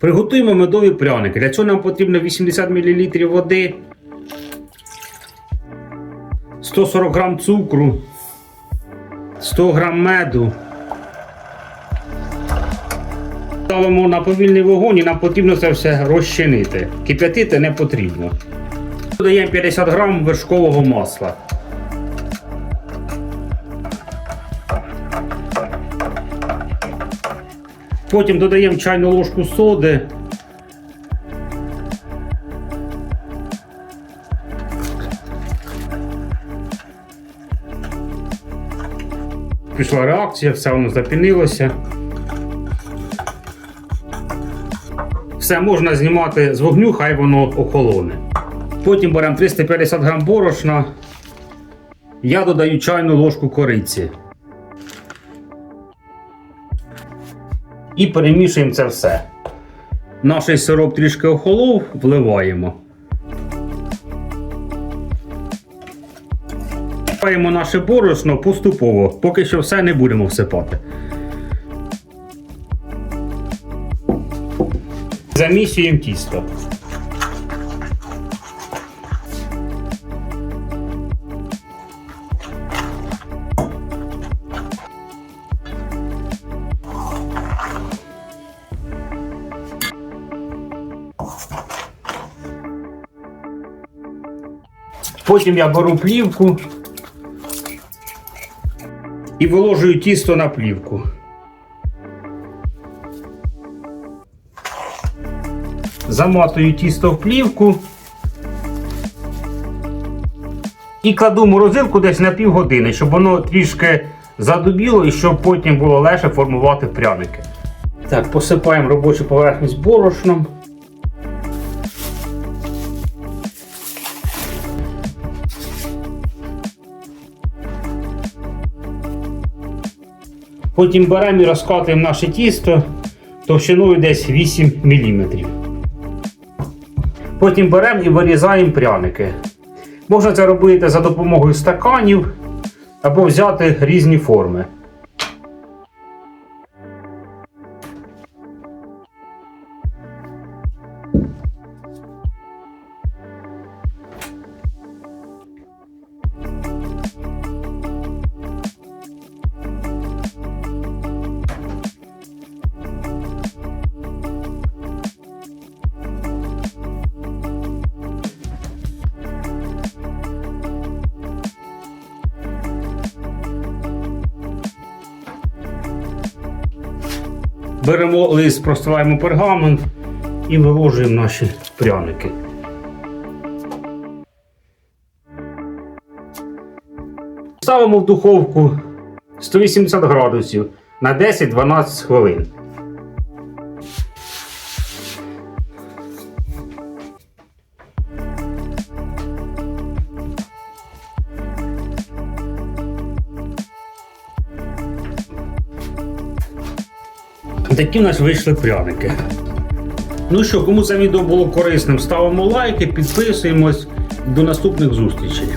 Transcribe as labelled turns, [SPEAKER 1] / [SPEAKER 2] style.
[SPEAKER 1] Приготуємо медові пряники. Для цього нам потрібно 80 мл води, 140 г цукру, 100 г меду. Ставимо на повільний вогонь і нам потрібно це все розчинити. Кип'ятити не потрібно. Додаємо 50 г вершкового масла. Потім додаємо чайну ложку соди. Пішла реакція, все воно запінилося. Все можна знімати з вогню, хай воно охолоне. Потім беремо 350 грам борошна. Я додаю чайну ложку кориці. І перемішуємо це все. Наш сироп трішки охолов, вливаємо. Вливаємо наше борошно поступово, поки що все не будемо всипати. Замісюємо тісто. Потім я беру плівку і виложую тісто на плівку. Заматую тісто в плівку і кладу в морозилку десь на півгодини, щоб воно трішки задубіло і щоб потім було легше формувати пряники. Так, посипаємо робочу поверхність борошном. Потім беремо і розкатуємо наше тісто товщиною десь 8 мм. Потім беремо і вирізаємо пряники. Можна це робити за допомогою стаканів або взяти різні форми. Беремо лист, простиваємо пергамент і виложуємо наші пряники. Ставимо в духовку 180 градусів на 10-12 хвилин. Такі в нас вийшли пряники. Ну що, кому це відео було корисним, ставимо лайки, підписуємось. До наступних зустрічей.